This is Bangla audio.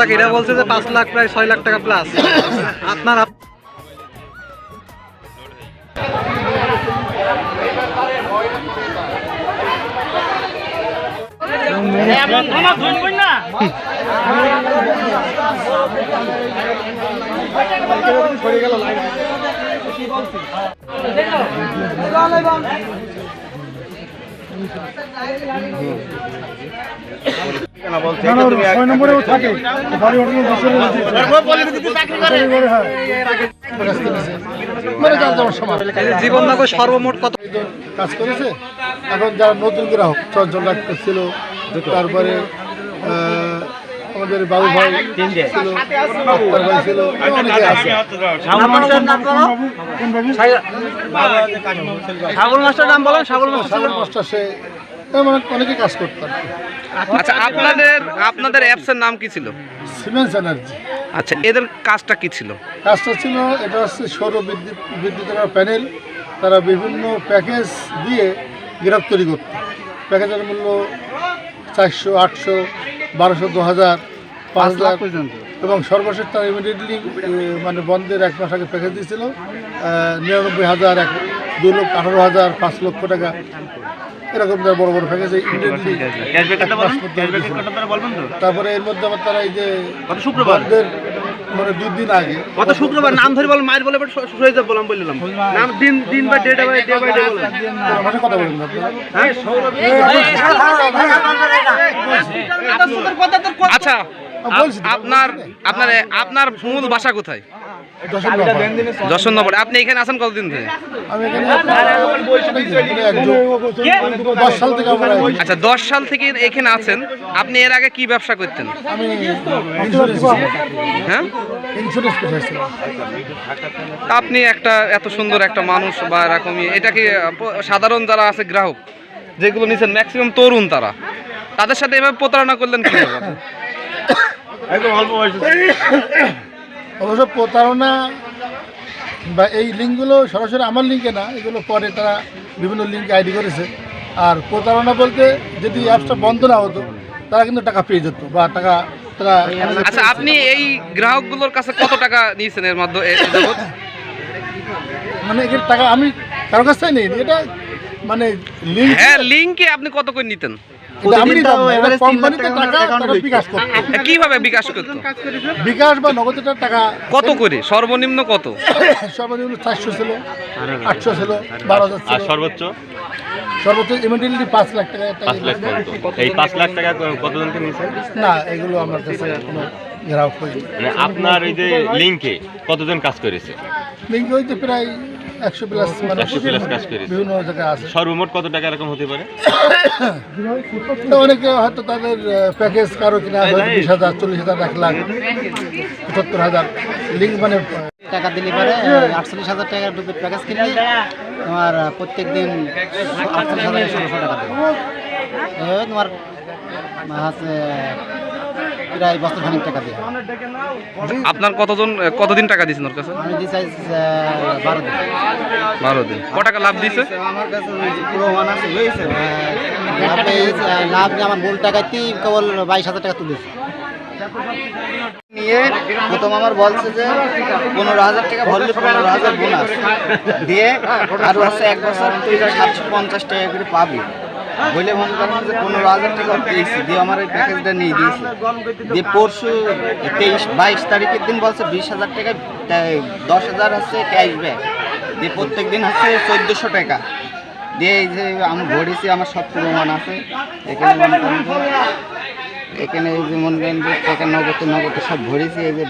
টাকা এরা বলছে যে পাঁচ লাখ প্রায় ছয় লাখ টাকা প্লাস আপনার নম্বরেও থাকে। বাড়ি অটোনো বছরে মানে জীবননগর সর্বমোট কত? কাজ করেছে? এখন যারা নতুন গ্রাহক চঞ্চল ডাক্তার ছিল তারপরে আমাদের বাবু ভাই ছিল ছিল অনেকে মাস্টার নাম বলেন সাগর মাস্টার সে এমন অনেকে কাজ করতাম আচ্ছা আপনাদের আপনাদের অ্যাপসের নাম কি ছিল? সিমেন্স এনার্জি আচ্ছা এদের কাজটা কি ছিল? কাজটা ছিল এটা হচ্ছে সৌর বিদ্যুৎ বিদ্যুতের প্যানেল। তারা বিভিন্ন প্যাকেজ দিয়ে গ্রাফ তৈরি করত। প্যাকেজের মূল্য চারশো আটশো বারোশো দু হাজার পাঁচ লাখ পর্যন্ত। এবং সর্বশেষ তারা ইমিডিয়েটলি মানে বন্ধের এক মাস আগে প্যাকেজ দিয়েছিল। নিরানব্বই হাজার এক দু লক্ষ আঠারো হাজার পাঁচ লক্ষ টাকা। এরকম বড় বড় প্যাকেজ তারপরে এর মধ্যে আবার তারা এই যে বন্ধের মানে দুই আগে গত শুক্রবার নাম ধরে বলেন মায়ের বলে সহিত বললাম বললাম। নাম দিন দিন বা day by day by day বলেন আমার কথা বলুন আচ্ছা আপনার আপনার আপনার মূল বাসা কোথায়। যশোর নগরে আপনি এখানে আছেন কতদিন ধরে? আমি এখানে একজন দশ সাল থেকে আমরা আচ্ছা দশ সাল থেকে এখানে আছেন। আপনি এর আগে কি ব্যবসা করতেন? আমি হ্যাঁ? আপনি একটা এত সুন্দর একটা মানুষ বা এরকমই এটা কি সাধারণ যারা আছে গ্রাহক যেগুলো নিছেন ম্যাক্সিমাম তরুণ তারা তাদের সাথে এভাবে প্রতারণা করলেন কি অবশ্য প্রতারণা বা এই লিঙ্কগুলো সরাসরি আমার লিঙ্কে না এগুলো পরে তারা বিভিন্ন লিঙ্কে আইডি করেছে। আর প্রতারণা বলতে যদি অ্যাপসটা বন্ধ না হতো তারা কিন্তু টাকা পেয়ে যেত বা টাকা তারা আচ্ছা আপনি এই গ্রাহকগুলোর কাছে কত টাকা নিয়েছেন এর মাধ্যমে মানে এর টাকা আমি কারোর কাছ থেকে নেই এটা মানে লিঙ্ক হ্যাঁ লিঙ্কে আপনি কত করে নিতেন? আমি নিতাম না, এটা কোম্পানিতে বিকাশ করতো। হ্যাঁ, কীভাবে বিকাশ করতো? বিকাশ বা নগদের টাকা কত করে? সর্বনিম্ন কত? সর্বনিম্ন চারশো ছিল আটশো ছিল বারো হাজার সর্বোচ্চ? সর্বোচ্চ ইমিডিয়েটলি পাঁচ লাখ টাকা পাঁচ লাখ পর্যন্ত এই পাঁচ লাখ টাকা কতজনকে নিয়েছেন? না এগুলো আমার কাছে কোনো গ্রাহক হয়নি মানে আপনার এই যে লিঙ্কে কতজন কাজ করেছে? লিঙ্ক হইতে প্রায় একশো প্লাস মানে 100 plus কাজ করেছে। বিভিন্ন জায়গায় আছে। সর্বমোট কত টাকা এরকম হতে পারে? তো অনেকে হয়তো তাদের প্যাকেজ কারও কিনা বিশ হাজার চল্লিশ হাজার এক লাখ পঁচাত্তর হাজার। লিঙ্ক মানে টাকা দিলে পরে আটচল্লিশ হাজার টাকার ডুবের প্যাকেজ কিনলে তোমার প্রত্যেক দিন আটচল্লিশ হাজার ষোলোশো টাকা দেবে। তোমার হচ্ছে প্রায় বছর খানিক টাকা দিয়ে। আপনার কতজন কতদিন টাকা দিয়েছেন ওর কাছে? আমি চাই বারো দিন। বারো দিন। ক টাকা লাভ দিয়েছে? আমার কাছে পুরো মান আছে বুঝেছে লাভ নিয়ে আমার মূল টাকাতেই কেবল বাইশ হাজার টাকা তুলেছে। নিয়ে প্রথম আমার বলছে যে পনেরো হাজার টাকা ভরলে পনেরো হাজার বোনাস দিয়ে আর হচ্ছে এক বছর তুই সাতশো পঞ্চাশ টাকা করে পাবি। বলে মনে করেন যে পনেরো হাজার টাকা পেয়েছি, দিয়ে আমার এই প্যাকেজটা নিয়ে দিয়েছে। দিয়ে পরশু তেইশ, বাইশ তারিখের দিন বলছে বিশ হাজার টাকা দশ হাজার হচ্ছে ক্যাশব্যাক দিয়ে প্রত্যেক দিন হচ্ছে চোদ্দোশো টাকা। দিয়ে এই যে আমি ভরেছি, আমার সব প্রমাণ আছে। এখানে মনে করেন এখানে এই যে মনে করেন যে টাকা নগদ নগদ সব ভরেছি, এই যে